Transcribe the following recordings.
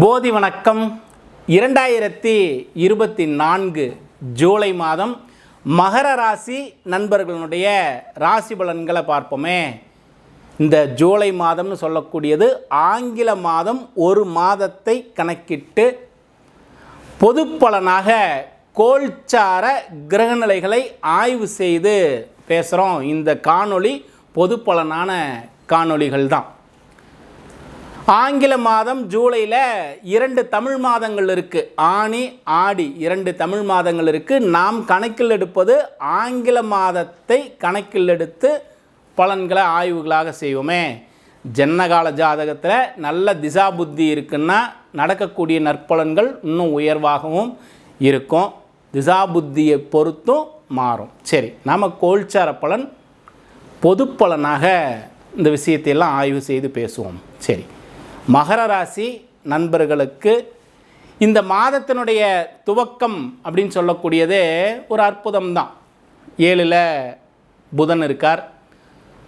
போதி வணக்கம். இரண்டாயிரத்தி இருபத்தி நான்கு ஜூலை மாதம் மகர ராசி நண்பர்களுடைய ராசி பலன்களை பார்ப்போமே. இந்த ஜூலை மாதம்னு சொல்லக்கூடியது ஆங்கில மாதம் ஒரு மாதத்தை கணக்கிட்டு பொது பலனாக கோல்சார கிரகநிலைகளை ஆய்வு செய்து பேசுகிறோம் இந்த காணொளி பொது பலனான காணொளிகள் தான். ஆங்கில மாதம் ஜூலையில் இரண்டு தமிழ் மாதங்கள் இருக்குது ஆணி ஆடி இரண்டு தமிழ் மாதங்கள் இருக்குது நாம் கணக்கில் எடுப்பது ஆங்கில மாதத்தை கணக்கில் எடுத்து பலன்களை ஆய்வுகளாக செய்வோமே. ஜன்னகால ஜாதகத்தில் நல்ல திசா புத்தி இருக்குன்னா நடக்கக்கூடிய நற்பலன்கள் இன்னும் உயர்வாகவும் இருக்கும். திசா புத்தியை பொறுத்தும் மாறும். சரி நாம் கோல்சார பலன் பொது பலனாக இந்த விஷயத்தையெல்லாம் ஆய்வு செய்து பேசுவோம். சரி. மகர ராசி நண்பர்களுக்கு இந்த மாதத்தினுடைய துவக்கம் அப்படின்னு சொல்லக்கூடியதே ஒரு அற்புதம் தான் ஏழில் புதன் இருக்கார்.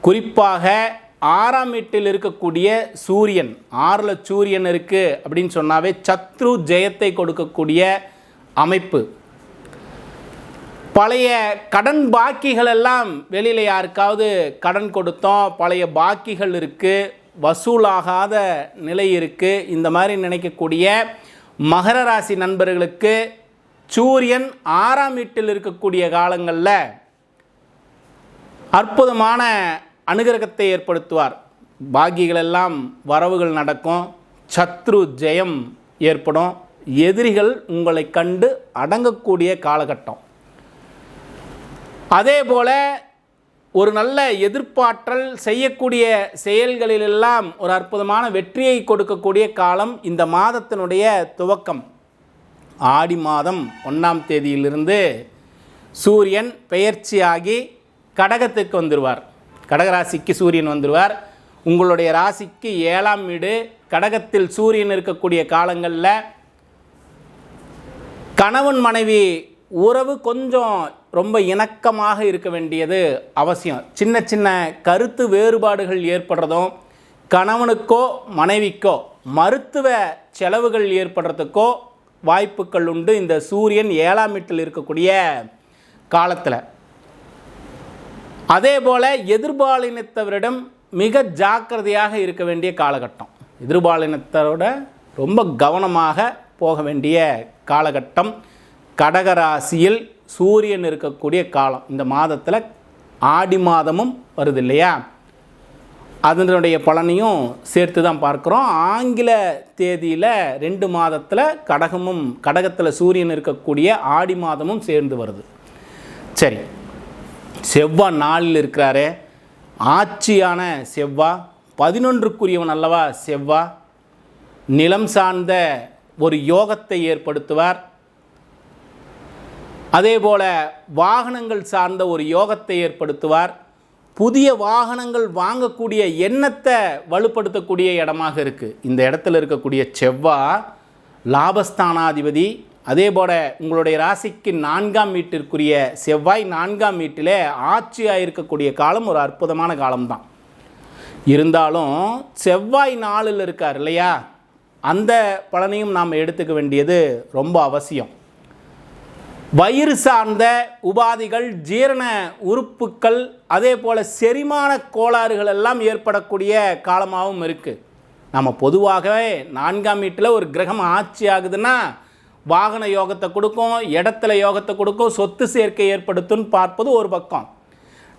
குறிப்பாக ஆறாம் வீட்டில் இருக்கக்கூடிய சூரியன் ஆறில் சூரியன் இருக்குது அப்படின்னு சொன்னாவே சத்ரு ஜெயத்தை கொடுக்கக்கூடிய அமைப்பு. பழைய கடன் பாக்கிகள் எல்லாம் வெளியில் யாருக்காவது கடன் கொடுத்தோம் பழைய பாக்கிகள் இருக்குது வசூலாகாத நிலை இருக்குது இந்த மாதிரி நினைக்கக்கூடிய மகர ராசி நண்பர்களுக்கு சூரியன் ஆறாம் வீட்டில் இருக்கக்கூடிய காலங்களில் அற்புதமான அனுகிரகத்தை ஏற்படுத்துவார். பாக்கிகள் எல்லாம் வரவுகள் நடக்கும் சத்ரு ஜெயம் ஏற்படும் எதிரிகள் உங்களை கண்டு அடங்கக்கூடிய காலகட்டம். அதே போல் ஒரு நல்ல எதிர்ப்பாற்றல் செய்யக்கூடிய செயல்களிலெல்லாம் ஒரு அற்புதமான வெற்றியை கொடுக்கக்கூடிய காலம் இந்த மாதத்தினுடைய துவக்கம். ஆடி மாதம் ஒன்றாம் தேதியிலிருந்து சூரியன் பெயர்ச்சியாகி கடகத்துக்கு வந்துடுவார் கடகராசிக்கு சூரியன் வந்துடுவார் உங்களுடைய ராசிக்கு ஏழாம் வீடு. கடகத்தில் சூரியன் இருக்கக்கூடிய காலங்களில் கணவன் மனைவி உறவு கொஞ்சம் ரொம்ப இணக்கமாக இருக்க வேண்டியது அவசியம். சின்ன சின்ன கருத்து வேறுபாடுகள் ஏற்படுறதும் கணவனுக்கோ மனைவிக்கோ மருத்துவ செலவுகள் ஏற்படுறதுக்கோ வாய்ப்புகள் உண்டு. இந்த சூரியன் ஏழாம் வீட்டில் இருக்கக்கூடிய காலத்தில். அதே போல் எதிர்பாலினத்தவரிடம் மிக ஜாக்கிரதையாக இருக்க வேண்டிய காலகட்டம். எதிர்பாலினத்தரோட ரொம்ப கவனமாக போக வேண்டிய காலகட்டம் கடகராசியில் சூரியன் இருக்கக்கூடிய காலம். இந்த மாதத்தில் ஆடி மாதமும் வருது இல்லையா? அதனுடைய பலனையும் சேர்த்து தான் பார்க்குறோம். ஆங்கில தேதியில் ரெண்டு மாதத்தில் கடகமும் கடகத்தில் சூரியன் இருக்கக்கூடிய ஆடி மாதமும் சேர்ந்து வருது. சரி. செவ்வாய் நாளில் இருக்கிறாரு. ஆட்சியான செவ்வாய் பதினொன்றுக்குரியவன் அல்லவா செவ்வாய் நிலம் சார்ந்த ஒரு யோகத்தை ஏற்படுத்துவார். அதே போல் வாகனங்கள் சார்ந்த ஒரு யோகத்தை ஏற்படுத்துவார். புதிய வாகனங்கள் வாங்கக்கூடிய எண்ணத்தை வலுப்படுத்தக்கூடிய இடமாக இருக்குது இந்த இடத்துல இருக்கக்கூடிய செவ்வாய் லாபஸ்தானாதிபதி அதே போல் உங்களுடைய ராசிக்கு நான்காம் வீட்டிற்குரிய செவ்வாய் நான்காம் வீட்டிலே ஆட்சியாக இருக்கக்கூடிய காலம் ஒரு அற்புதமான காலம்தான். இருந்தாலும் செவ்வாய் நாளில் இருக்கார் இல்லையா? அந்த பலனையும் நாம் எடுத்துக்க வேண்டியது ரொம்ப அவசியம். வயிறு சார்ந்த உபாதிகள் ஜீரண உறுப்புக்கள் அதே போல் செரிமான கோளாறுகள் எல்லாம் ஏற்படக்கூடிய காலமாகவும் இருக்குது நம்ம பொதுவாகவே நான்காம் வீட்டில் ஒரு கிரகம் ஆட்சி ஆகுதுன்னா வாகன யோகத்தை கொடுக்கும் இடத்துல யோகத்தை கொடுக்கும் சொத்து சேர்க்கை ஏற்படுத்தும்னு பார்ப்பது ஒரு பக்கம்.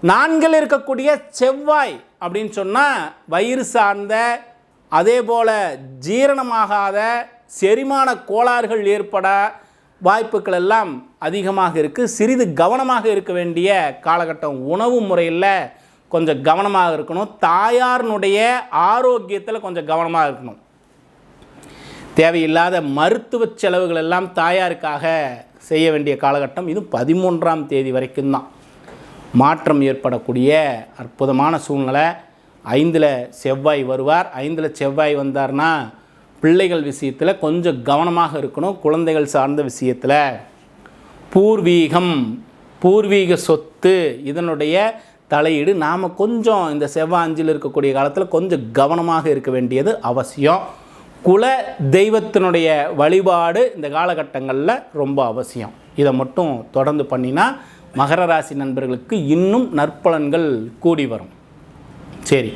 நான்கில் இருக்கக்கூடிய செவ்வாய் அப்படின்னு சொன்னால் வயிறு சார்ந்த அதே போல் ஜீரணமாகாத செரிமான கோளாறுகள் ஏற்பட வாய்ப்புகள் எல்லாம் அதிகமாக இருக்குது சிறிது கவனமாக இருக்க வேண்டிய காலகட்டம் உணவு முறையில் கொஞ்சம் கவனமாக இருக்கணும். தாயாரினுடைய ஆரோக்கியத்தில் கொஞ்சம் கவனமாக இருக்கணும். தேவையில்லாத மருத்துவ செலவுகள் எல்லாம் தாயாருக்காக செய்ய வேண்டிய காலகட்டம் இது பதிமூன்றாம் தேதி வரைக்கும் தான். மாற்றம் ஏற்படக்கூடிய அற்புதமான சூழ்நிலை. ஐந்தில் செவ்வாய் வருவார். ஐந்தில் செவ்வாய் வந்தார்னா பிள்ளைகள் விஷயத்தில் கொஞ்சம் கவனமாக இருக்கணும். குழந்தைகள் சார்ந்த விஷயத்தில் பூர்வீகம் பூர்வீக சொத்து இதனுடைய தலையீடு நாம் கொஞ்சம் இந்த செவ்வாஞ்சில் இருக்கக்கூடிய காலத்தில் கொஞ்சம் கவனமாக இருக்க வேண்டியது அவசியம். குல தெய்வத்தினுடைய வழிபாடு இந்த காலகட்டங்களில் ரொம்ப அவசியம். இதை மட்டும் தொடர்ந்து பண்ணினா மகர ராசி நண்பர்களுக்கு இன்னும் நற்பலன்கள் கூடி வரும். சரி.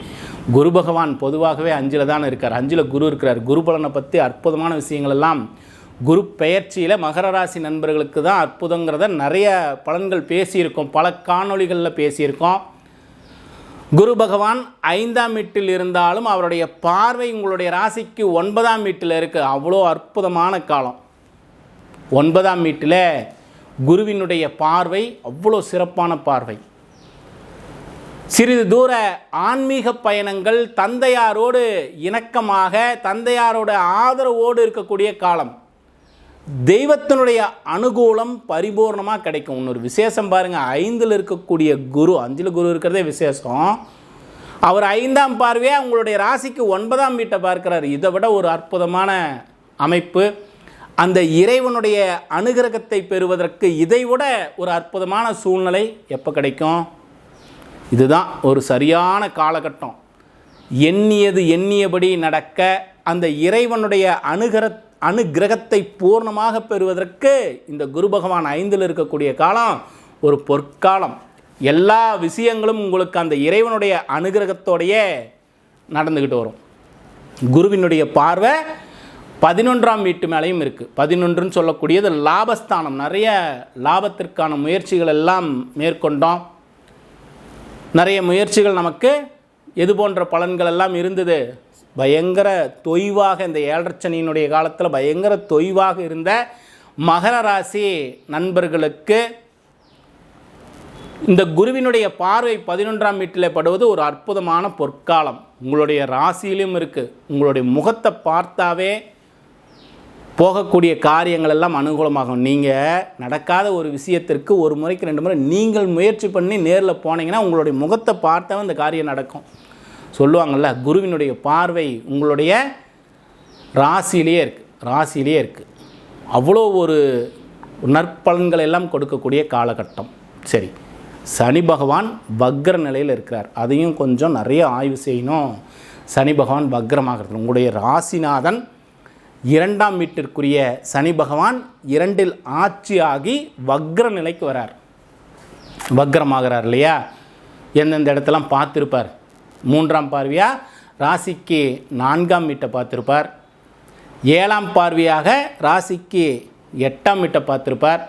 குரு பகவான் பொதுவாகவே அஞ்சில் தான் இருக்கார். அஞ்சில் குரு இருக்கிறார். குரு பலனை பற்றி அற்புதமான விஷயங்கள் எல்லாம் குரு பெயர்ச்சியில் மகர ராசி நண்பர்களுக்கு தான் அற்புதங்கிறத நிறைய பலன்கள் பேசியிருக்கோம். பல காணொளிகளில் பேசியிருக்கோம். குரு பகவான் ஐந்தாம் வீட்டில் இருந்தாலும் அவருடைய பார்வை உங்களுடைய ராசிக்கு ஒன்பதாம் வீட்டில் இருக்குது அவ்வளோ அற்புதமான காலம். ஒன்பதாம் வீட்டில் குருவினுடைய பார்வை அவ்வளோ சிறப்பான பார்வை. சிறிது தூர ஆன்மீக பயணங்கள் தந்தையாரோடு இணக்கமாக தந்தையாரோட ஆதரவோடு இருக்கக்கூடிய காலம். தெய்வத்தினுடைய அனுகூலம் பரிபூர்ணமாக கிடைக்கும். இன்னொரு விசேஷம் பாருங்கள் ஐந்தில் இருக்கக்கூடிய குரு அஞ்சில் குரு இருக்கிறதே விசேஷம். அவர் ஐந்தாம் பார்வையாக உங்களுடைய ராசிக்கு ஒன்பதாம் வீட்டை பார்க்கிறார். இதை விட ஒரு அற்புதமான அமைப்பு. அந்த இறைவனுடைய அனுகிரகத்தை பெறுவதற்கு இதைவிட ஒரு அற்புதமான சூழ்நிலை எப்போ கிடைக்கும்? இதுதான் ஒரு சரியான காலகட்டம். எண்ணியது எண்ணியபடி நடக்க அந்த இறைவனுடைய அனுகிர அனுகிரகத்தை பூர்ணமாக பெறுவதற்கு இந்த குரு பகவான் ஐந்தில் இருக்கக்கூடிய காலம் ஒரு பொற்காலம். எல்லா விஷயங்களும் உங்களுக்கு அந்த இறைவனுடைய அனுகிரகத்தோடையே நடந்துக்கிட்டு வரும். குருவினுடைய பார்வை பதினொன்றாம் வீட்டு மேலேயும் இருக்குது பதினொன்றுன்னு சொல்லக்கூடியது லாபஸ்தானம். நிறைய லாபத்திற்கான முயற்சிகள் எல்லாம் மேற்கொண்டோம். நிறைய முயற்சிகள் நமக்கு எது போன்ற பலன்கள் எல்லாம் இருந்தது? பயங்கர தொய்வாக இந்த ஏழரச்சனியினுடைய காலத்தில் பயங்கர தொய்வாக இருந்த மகர ராசி நண்பர்களுக்கு இந்த குருவினுடைய பார்வை பதினொன்றாம் வீட்டில் படுவது ஒரு அற்புதமான பொற்காலம். உங்களுடைய ராசியிலும் இருக்குது உங்களுடைய முகத்தை பார்த்தாவே போகக்கூடிய காரியங்கள் எல்லாம் அனுகூலமாகும். நீங்கள் நடக்காத ஒரு விஷயத்திற்கு ஒரு முறைக்கு ரெண்டு முறை நீங்கள் முயற்சி பண்ணி நேரில் போனீங்கன்னா உங்களுடைய முகத்தை பார்த்தவன் இந்த காரியம் நடக்கும். சொல்லுவாங்கள்ல குருவினுடைய பார்வை உங்களுடைய ராசியிலேயே இருக்குது ராசியிலேயே இருக்குது அவ்வளோ ஒரு நற்பலன்கள் எல்லாம் கொடுக்கக்கூடிய காலகட்டம். சரி சனி பகவான் வக்ர நிலையில் இருக்கிறார். அதையும் கொஞ்சம் நிறைய ஆய்வு செய்யணும். சனி பகவான் வக்ரமாகிறது. உங்களுடைய ராசிநாதன் இரண்டாம் வீட்டிற்குரிய சனி பகவான் இரண்டில் ஆட்சியாகி வக்ர நிலைக்கு வரார். வக்ரமாகிறார் இல்லையா? எந்தெந்த இடத்தெல்லாம் பார்த்துருப்பார்? மூன்றாம் பார்வையாக ராசிக்கு நான்காம் வீட்டை பார்த்துருப்பார். ஏழாம் பார்வையாக ராசிக்கு எட்டாம் வீட்டை பார்த்துருப்பார்.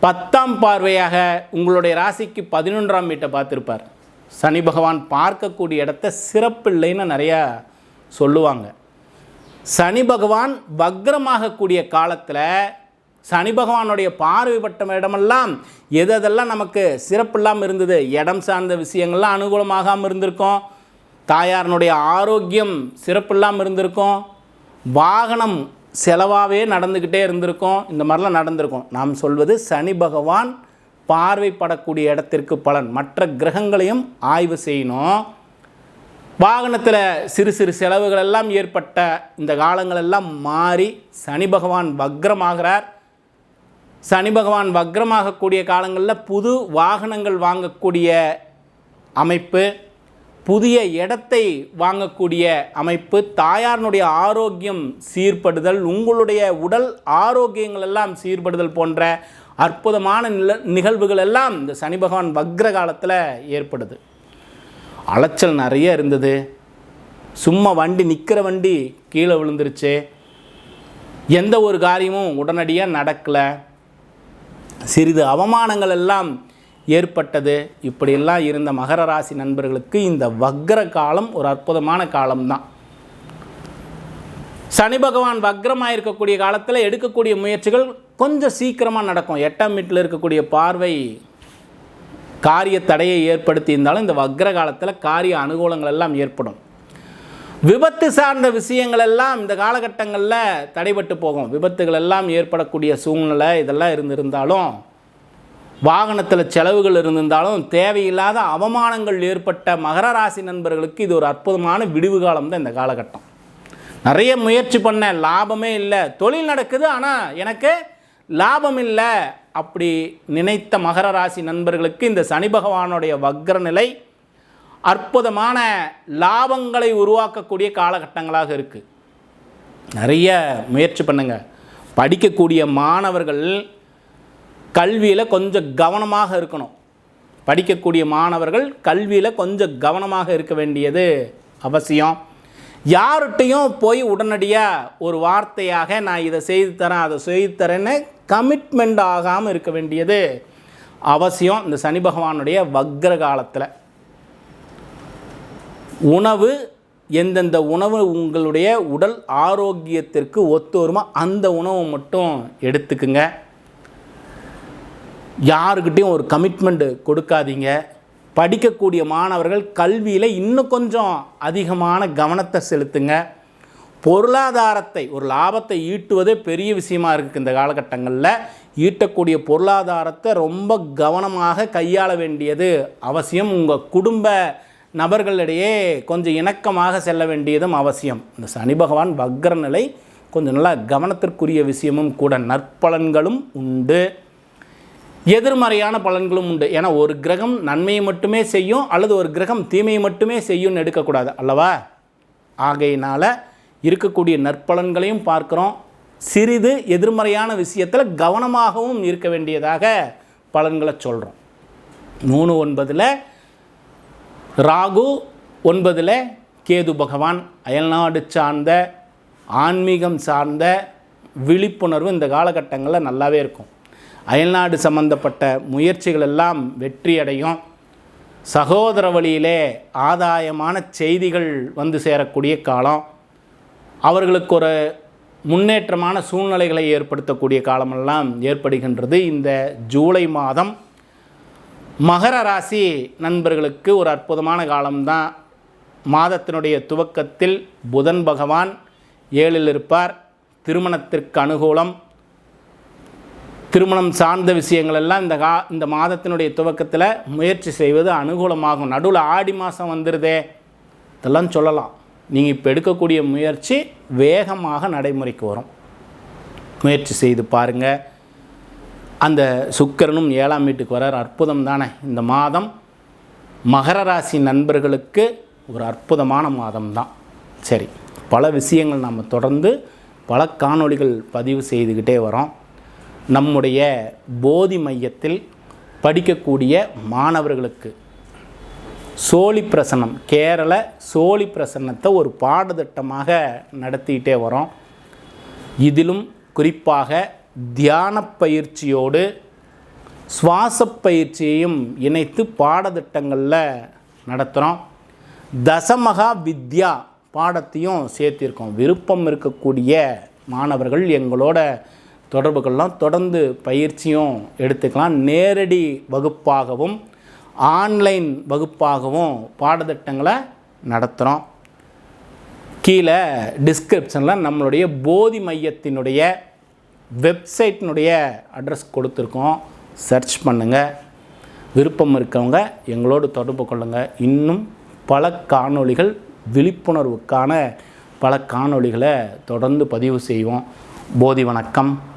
பத்தாம் பார்வையாக உங்களுடைய ராசிக்கு பதினொன்றாம் வீட்டை பார்த்துருப்பார். சனி பகவான் பார்க்கக்கூடிய இடத்த சிறப்பில்லைன்னு நிறையா சொல்லுவாங்க. சனி பகவான் வக்ரமாகக்கூடிய காலத்தில் சனி பகவானுடைய பார்வைப்பட்ட இடமெல்லாம் எது எதெல்லாம் நமக்கு சிறப்பில்லாமல் இருந்தது இடம் சார்ந்த விஷயங்கள்லாம் அனுகூலமாகாமல் இருந்திருக்கும் தாயாரனுடைய ஆரோக்கியம் சிறப்பில்லாமல் இருந்திருக்கும் வாகனம் செலவாகவே நடந்துக்கிட்டே இருந்திருக்கும் இந்த மாதிரிலாம் நடந்திருக்கும். நாம் சொல்வது சனி பகவான் பார்வைப்படக்கூடிய இடத்திற்கு பலன். மற்ற கிரகங்களையும் ஆய்வு செய்யணும். வாகனத்தில் சிறு சிறு செலவுகள் எல்லாம் ஏற்பட்ட இந்த காலங்களெல்லாம் மாறி சனி பகவான் வக்ரமாகிறார். சனி பகவான் வக்ரமாகக்கூடிய காலங்களில் புது வாகனங்கள் வாங்கக்கூடிய அமைப்பு புதிய இடத்தை வாங்கக்கூடிய அமைப்பு தாயாரினுடைய ஆரோக்கியம் சீர்படுதல் உங்களுடைய உடல் ஆரோக்கியங்கள் எல்லாம் சீர்படுதல் போன்ற அற்புதமான நில நிகழ்வுகள் எல்லாம் இந்த சனி பகவான் வக்ர காலத்தில் ஏற்படுது. அலைச்சல் நிறைய இருந்தது. சும்மா வண்டி நிற்கிற வண்டி கீழே விழுந்துருச்சு. எந்த ஒரு காரியமும் உடனடியாக நடக்கலை. சிறிது அவமானங்கள் எல்லாம் ஏற்பட்டது. இப்படியெல்லாம் இருந்த மகர ராசி நண்பர்களுக்கு இந்த வக்ர காலம் ஒரு அற்புதமான காலம்தான். சனி பகவான் வக்ரமாக இருக்கக்கூடிய காலத்தில் எடுக்கக்கூடிய முயற்சிகள் கொஞ்சம் சீக்கிரமாக நடக்கும். எட்டாம் வீட்டில் இருக்கக்கூடிய பார்வை காரிய தடையை ஏற்படுத்தி இருந்தாலும் இந்த வக்ர காலத்தில் காரிய அனுகூலங்கள் எல்லாம் ஏற்படும். விபத்து சார்ந்த விஷயங்கள் எல்லாம் இந்த காலகட்டங்களில் தடைபட்டு போகும். விபத்துகள் எல்லாம் ஏற்படக்கூடிய சூழ்நிலை இதெல்லாம் இருந்திருந்தாலும் வாகனத்தில் செலவுகள் இருந்திருந்தாலும் தேவையில்லாத அவமானங்கள் ஏற்பட்ட மகர ராசி நண்பர்களுக்கு இது ஒரு அற்புதமான விடிவு காலம் தான் இந்த காலகட்டம். நிறைய முயற்சி பண்ண லாபமே இல்லை. தொழில் நடக்குது ஆனால் எனக்கு லாபம் இல்லை. அப்படி நினைத்த மகர ராசி நண்பர்களுக்கு இந்த சனி பகவானுடைய வக்ர நிலை அற்புதமான லாபங்களை உருவாக்கக்கூடிய காலகட்டங்களாக இருக்குது நிறைய முயற்சி பண்ணுங்க. படிக்கக்கூடிய மாணவர்கள் கல்வியில் கொஞ்சம் கவனமாக இருக்கணும். படிக்கக்கூடிய மாணவர்கள் கல்வியில் கொஞ்சம் கவனமாக இருக்க வேண்டியது அவசியம். யார்கிட்டையும் போய் உடனடியாக ஒரு வார்த்தையாக நான் இதை செய்து தரேன் அதை செய்து தரேன்னு கமிட்மெண்ட் ஆகாமல் இருக்க வேண்டியது அவசியம் இந்த சனி பகவானுடைய வக்ர காலத்தில் உணவு எந்தெந்த உணவு உங்களுடைய உடல் ஆரோக்கியத்திற்கு ஒத்து வருமோ அந்த உணவை மட்டும் எடுத்துக்குங்க. யாருக்கிட்டையும் ஒரு கமிட்மெண்ட் கொடுக்காதீங்க. படிக்கக்கூடிய மாணவர்கள் கல்வியில் இன்னும் கொஞ்சம் அதிகமான கவனத்தை செலுத்துங்க. பொருளாதாரத்தை ஒரு லாபத்தை ஈட்டுவதே பெரிய விஷயமா இருக்குது இந்த காலகட்டங்களில். ஈட்டக்கூடிய பொருளாதாரத்தை ரொம்ப கவனமாக கையாள வேண்டியது அவசியம். உங்கள் குடும்ப நபர்களிடையே கொஞ்சம் இணக்கமாக செல்ல வேண்டியதும் அவசியம். இந்த சனி பகவான் வக்ர நிலை கொஞ்சம் நல்லா கவனத்திற்குரிய விஷயமும் கூட நற்பலன்களும் உண்டு. எதிர்மறையான பலன்களும் உண்டு. ஏன்னா ஒரு கிரகம் நன்மையை மட்டுமே செய்யும் அல்லது ஒரு கிரகம் தீமையை மட்டுமே செய்யும்னு எடுக்கக்கூடாது அல்லவா? ஆகையினால் இருக்கக்கூடிய நற்பலன்களையும் பார்க்குறோம். சிறிது எதிர்மறையான விஷயத்தில் கவனமாகவும் இருக்க வேண்டியதாக பலன்களை சொல்கிறோம் மூணு ஒன்பதில் ராகு ஒன்பதில் கேது பகவான் அயல்நாடு சார்ந்த ஆன்மீகம் சார்ந்த விழிப்புணர்வு இந்த காலகட்டங்களில் நல்லாவே இருக்கும். அயல்நாடு சம்பந்தப்பட்ட முயற்சிகள் எல்லாம் வெற்றி அடையும் சகோதர வழியிலே ஆதாயமான செய்திகள் வந்து சேரக்கூடிய காலம். அவர்களுக்கு ஒரு முன்னேற்றமான சூழ்நிலைகளை ஏற்படுத்தக்கூடிய காலமெல்லாம் ஏற்படுகின்றது. இந்த ஜூலை மாதம் மகர ராசி நண்பர்களுக்கு ஒரு அற்புதமான காலம்தான். மாதத்தினுடைய துவக்கத்தில் புதன் பகவான் ஏழில் இருப்பார். திருமணத்திற்கு அனுகூலம் திருமணம் சார்ந்த விஷயங்கள் எல்லாம் இந்த கா இந்த மாதத்தினுடைய துவக்கத்தில் முயற்சி செய்வது அனுகூலமாகும். நடுவில் ஆடி மாதம் வந்துடுதே இதெல்லாம் சொல்லலாம். நீங்கள் இப்போ எடுக்கக்கூடிய முயற்சி வேகமாக நடைமுறைக்கு வரும். முயற்சி செய்து பாருங்கள் அந்த சுக்கிரனும் ஏழாம் வீட்டுக்கு வரார் அற்புதம் தானே. இந்த மாதம் மகர ராசி நண்பர்களுக்கு ஒரு அற்புதமான மாதம் தான். சரி பல விஷயங்கள் நம்ம தொடர்ந்து பல காணொளிகள் பதிவு செய்துக்கிட்டே வரோம். நம்முடைய போதி மையத்தில் படிக்கக்கூடிய மாணவர்களுக்கு சோழி பிரசனம் கேரள சோழி பிரசன்னத்தை ஒரு பாடத்திட்டமாக நடத்திக்கிட்டே வரோம். இதிலும் குறிப்பாக தியான பயிற்சியோடு சுவாச பயிற்சியையும் இணைத்து பாடத்திட்டங்களில் நடத்துகிறோம் தசமகா வித்யா பாடத்தையும் சேர்த்திருக்கோம். விருப்பம் இருக்கக்கூடிய மாணவர்கள் எங்களோட தொடர்புகள்லாம் தொடர்ந்து பயிற்சியும் எடுத்துக்கலாம். நேரடி வகுப்பாகவும் ஆன்லைன் வகுப்பாகவும் பாடத்திட்டங்களை நடத்துகிறோம். கீழே டிஸ்கிரிப்ஷனில் நம்மளுடைய போதி மையத்தினுடைய வெப்சைட்டினுடைய அட்ரஸ் கொடுத்துருக்கோம். சர்ச் பண்ணுங்கள் விருப்பம் இருக்கவங்க எங்களோடு தொடர்பு கொள்ளுங்கள் இன்னும் பல காணொளிகள் விழிப்புணர்வுக்கான பல காணொளிகளை தொடர்ந்து பதிவு செய்வோம். போதி வணக்கம்.